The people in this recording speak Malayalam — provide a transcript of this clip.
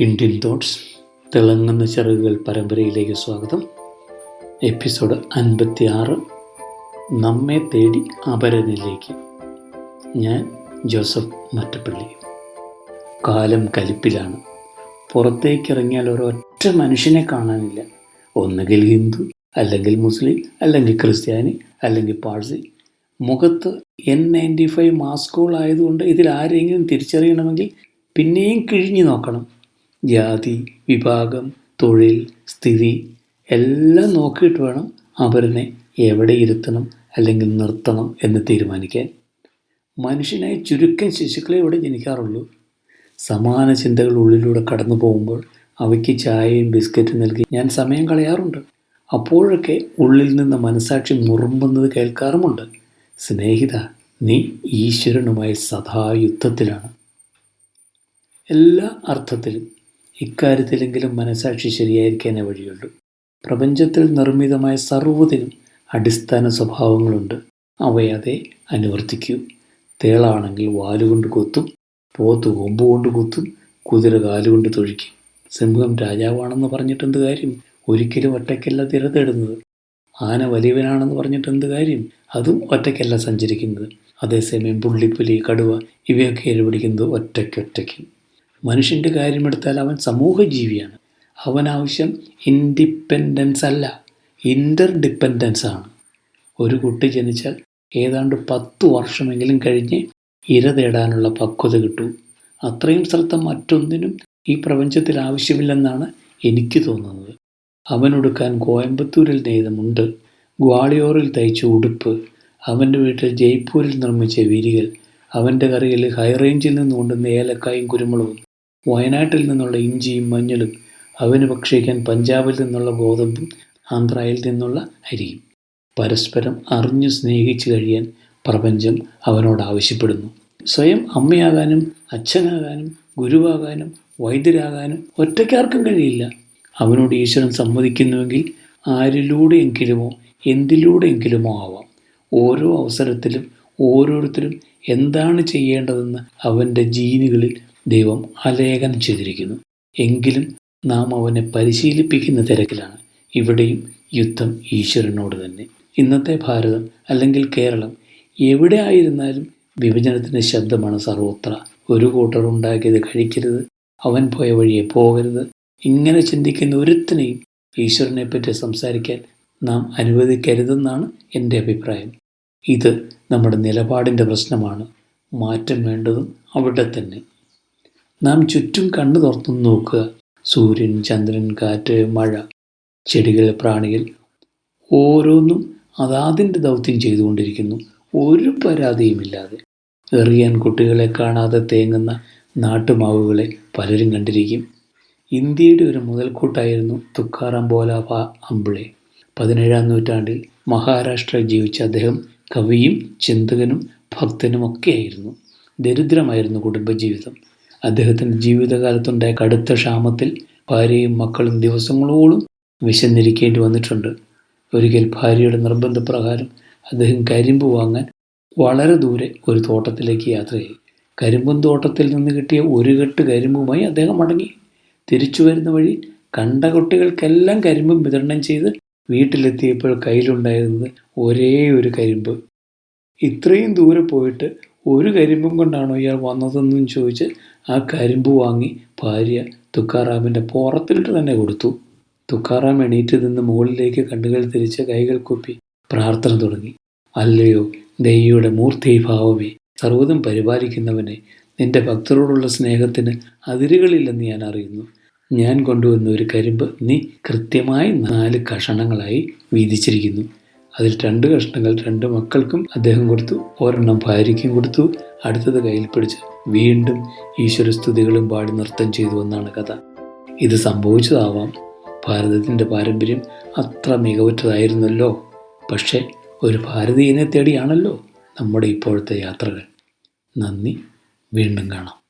ഇന്ത്യൻ തോട്ട്സ് തിളങ്ങുന്ന ചിറകുകൾ പരമ്പരയിലേക്ക് സ്വാഗതം. എപ്പിസോഡ് അൻപത്തി ആറ് നമ്മെ തേടി അപരനിലേക്ക്. ഞാൻ ജോസഫ് മറ്റപ്പള്ളി. കാലം കലിപ്പിലാണ്. പുറത്തേക്കിറങ്ങിയാൽ ഒരൊറ്റ മനുഷ്യനെ കാണാനില്ല. ഒന്നുകിൽ ഹിന്ദു അല്ലെങ്കിൽ മുസ്ലിം അല്ലെങ്കിൽ ക്രിസ്ത്യാനി അല്ലെങ്കിൽ പാഴ്സി. മുഖത്ത് എൻ നയന്റി ഫൈവ് മാസ്കുകളായതുകൊണ്ട് ഇതിൽ ആരെങ്കിലും തിരിച്ചറിയണമെങ്കിൽ പിന്നെയും കിഴിഞ്ഞു നോക്കണം. ജാതി വിഭാഗം തൊഴിൽ സ്ഥിതി എല്ലാം നോക്കിയിട്ട് വേണം അവരനെ എവിടെ ഇരുത്തണം അല്ലെങ്കിൽ നിർത്തണം എന്ന് തീരുമാനിക്കാൻ. മനുഷ്യനായി ചുരുക്കം ശിശുക്കളെ ഇവിടെ ജനിക്കാറുള്ളൂ. സമാന ചിന്തകൾ ഉള്ളിലൂടെ കടന്നു പോകുമ്പോൾ അവയ്ക്ക് ചായയും ബിസ്ക്കറ്റും നൽകി ഞാൻ സമയം കളയാറുണ്ട്. അപ്പോഴൊക്കെ ഉള്ളിൽ നിന്ന് മനസാക്ഷി മുറുമ്പുന്നത് കേൾക്കാറുമുണ്ട്. സ്നേഹിത നീ ഈശ്വരനുമായി സദാ യുദ്ധത്തിലാണ് എല്ലാ അർത്ഥത്തിലും ഇക്കാര്യത്തിലെങ്കിലും മനസാക്ഷി ശരിയായിരിക്കാനേ വഴിയുള്ളൂ പ്രപഞ്ചത്തിൽ നിർമ്മിതമായ സർവതിനും അടിസ്ഥാന സ്വഭാവങ്ങളുണ്ട്. അവയതെ അനുവർത്തിക്കൂ. തേളാണെങ്കിൽ വാലുകൊണ്ട് കൊത്തും പോത്ത് കൊമ്പ് കൊണ്ട് കുത്തും കുതിര കാലുകൊണ്ട് തൊഴിക്കും. സിംഹം രാജാവാണെന്ന് പറഞ്ഞിട്ട് എന്ത് കാര്യം? ഒരിക്കലും ഒറ്റയ്ക്കല്ല തിരതെടുന്നത്. ആന വലിയവനാണെന്ന് പറഞ്ഞിട്ട് എന്ത് കാര്യം? അതും ഒറ്റയ്ക്കല്ല സഞ്ചരിക്കുന്നത്. അതേസമയം പുള്ളിപ്പുലി കടുവ ഇവയൊക്കെ ഇരപിടിക്കുന്നത് ഒറ്റയ്ക്കൊറ്റയ്ക്ക്. മനുഷ്യന്റെ കാര്യമെടുത്താൽ അവൻ സമൂഹ ജീവിയാണ് അവൻ ആവശ്യം ഇൻഡിപെൻഡൻസ് അല്ല ഇന്റർ ഡിപ്പെൻഡൻസ് ആണ്. ഒരു കുട്ടി ജനിച്ചാൽ ഏതാണ്ട് പത്ത് വർഷമെങ്കിലും കഴിഞ്ഞ് ഇര തേടാനുള്ള പക്വത കിട്ടൂ. അത്രയും ശ്രദ്ധ മറ്റൊന്നിനും ഈ പ്രപഞ്ചത്തിൽ ആവശ്യമില്ലെന്നാണ് എനിക്ക് തോന്നുന്നത്. അവനൊടുക്കാൻ കോയമ്പത്തൂരിൽ നെയ്തമുണ്ട് ഗ്വാളിയോറിൽ തയ്ച്ച ഉടുപ്പ് അവന്റെ വീട്ടിൽ ജയ്പൂരിൽ നിർമ്മിച്ച വിരികൾ അവന്റെ കറിയിൽ ഹൈറേഞ്ചിൽ നിന്ന് കൊണ്ടുവന്ന ഏലക്കായും കുരുമുളകും. വയനാട്ടിൽ നിന്നുള്ള ഇഞ്ചിയും മഞ്ഞളും അവന് ഭക്ഷിക്കാൻ പഞ്ചാബിൽ നിന്നുള്ള ഗോതമ്പും ആന്ധ്രയിൽ നിന്നുള്ള അരിയും. പരസ്പരം അറിഞ്ഞു സ്നേഹിച്ചു കഴിയാൻ പ്രപഞ്ചം അവനോട് ആവശ്യപ്പെടുന്നു. സ്വയം അമ്മയാകാനും അച്ഛനാകാനും ഗുരുവാകാനും വൈദ്യരാകാനും ഒറ്റയ്ക്കാർക്കും കഴിയില്ല. അവനോട് ഈശ്വരൻ സമ്മതിക്കുന്നുവെങ്കിൽ ആരിലൂടെയെങ്കിലുമോ എന്തിലൂടെയെങ്കിലുമോ ആവാം. ഓരോ അവസരത്തിലും ഓരോരുത്തരും എന്താണ് ചെയ്യേണ്ടതെന്ന് അവന്റെ ജീനുകളിൽ ദൈവം ആലേഖനം ചെയ്തിരിക്കുന്നു. എങ്കിലും നാം അവനെ പരിശീലിപ്പിക്കുന്ന തിരക്കിലാണ്. ഇവിടെയും യുദ്ധം ഈശ്വരനോട് തന്നെ. ഇന്നത്തെ ഭാരതം അല്ലെങ്കിൽ കേരളം എവിടെ ആയിരുന്നാലും വിഭജനത്തിന്റെ ശബ്ദമാണ് സർവത്ര. ഒരു കൂട്ടർ ഉണ്ടാക്കിയത് കഴിക്കരുത്. അവൻ പോയ വഴിയെ പോകരുത്. ഇങ്ങനെ ചിന്തിക്കുന്ന ഒരുത്തിനെയും ഈശ്വരനെ പറ്റി സംസാരിക്കാൻ നാം അനുവദിക്കരുതെന്നാണ് എന്റെ അഭിപ്രായം. ഇത് നമ്മുടെ നിലപാടിന്റെ പ്രശ്നമാണ്. മാറ്റം വേണ്ടതും അവിടെ തന്നെ. നാം ചുറ്റും കണ്ണു തുറന്നു നോക്കുക. സൂര്യൻ ചന്ദ്രൻ കാറ്റ് മഴ ചെടികൾ പ്രാണികൾ ഓരോന്നും അതാതിന്റെ ദൗത്യം ചെയ്തുകൊണ്ടിരിക്കുന്നു. ഒരു പരാതിയുമില്ലാതെ എറിയാൻ കുട്ടികളെ കാണാതെ തേങ്ങുന്ന നാട്ടുമാവുകളെ പലരും കണ്ടിരിക്കും. ഇന്ത്യയുടെ ഒരു മുതൽക്കൂട്ടായിരുന്നു തുക്കാറാം ബോലാഭ അമ്പിളെ. പതിനേഴാം നൂറ്റാണ്ടിൽ മഹാരാഷ്ട്രയിൽ ജീവിച്ച അദ്ദേഹം കവിയും ചിന്തകനും ഭക്തനുമൊക്കെയായിരുന്നു. ദരിദ്രമായിരുന്നു കുടുംബജീവിതം. അദ്ദേഹത്തിന്റെ ജീവിതകാലത്തുണ്ടായ കടുത്ത ക്ഷാമത്തിൽ ഭാര്യയും മക്കളും ദിവസങ്ങളോളം വിശന്നിരിക്കേണ്ടി വന്നിട്ടുണ്ട്. ഒരിക്കൽ ഭാര്യയുടെ നിർബന്ധപ്രകാരം അദ്ദേഹം കരിമ്പ് വാങ്ങാൻ വളരെ ദൂരെ ഒരു തോട്ടത്തിലേക്ക് യാത്രയായി. കരിമ്പും തോട്ടത്തിൽ നിന്ന് കിട്ടിയ ഒരു കെട്ട് കരിമ്പുമായി അദ്ദേഹം മടങ്ങി. തിരിച്ചു വരുന്ന വഴി കണ്ട കുട്ടികൾക്കെല്ലാം കരിമ്പും വിതരണം ചെയ്ത് വീട്ടിലെത്തിയപ്പോൾ കയ്യിലുണ്ടായിരുന്നത് ഒരേ ഒരു കരിമ്പ്. ഇത്രയും ദൂരെ പോയിട്ട് ഒരു കരിമ്പും കൊണ്ടാണോ ഇയാൾ വന്നതെന്നും ചോദിച്ച് ആ കരിമ്പ് വാങ്ങി ഭാര്യ തുക്കാറാമിന്റെ പുറത്തിട്ട് തന്നെ കൊടുത്തു. തുക്കാറാം എണീറ്റ് നിന്ന് മുകളിലേക്ക് കണ്ണുകൾ തിരിച്ച് കൈകൾ കൊപ്പി പ്രാർത്ഥന തുടങ്ങി. അല്ലയോ ദൈവയുടെ മൂർത്തിഭാവമേ സർവതും പരിപാലിക്കുന്നവനെ നിന്റെ ഭക്തരോടുള്ള സ്നേഹത്തിന് അതിരുകളില്ലെന്ന് ഞാൻ അറിയുന്നു. ഞാൻ കൊണ്ടുവന്ന ഒരു കരിമ്പ് നീ കൃത്യമായി നാല് കഷണങ്ങളായി വീതിച്ചിരിക്കുന്നു. അതിൽ രണ്ട് കഷ്ണങ്ങൾ രണ്ട് മക്കൾക്കും അദ്ദേഹം കൊടുത്തു. ഒരെണ്ണം ഭാര്യയ്ക്കും കൊടുത്തു. അടുത്തത് കയ്യിൽ പിടിച്ച് വീണ്ടും ഈശ്വരസ്തുതികളും പാടി നൃത്തം ചെയ്തു എന്നാണ് കഥ. ഇത് സംഭവിച്ചതാവാം. ഭാരതത്തിന്റെ പാരമ്പര്യം അത്ര മികവുറ്റതായിരുന്നല്ലോ. പക്ഷേ ഒരു ഭാരതീയനെ തേടിയാണല്ലോ നമ്മുടെ ഇപ്പോഴത്തെ യാത്രകൾ. നന്ദി. വീണ്ടും കാണാം.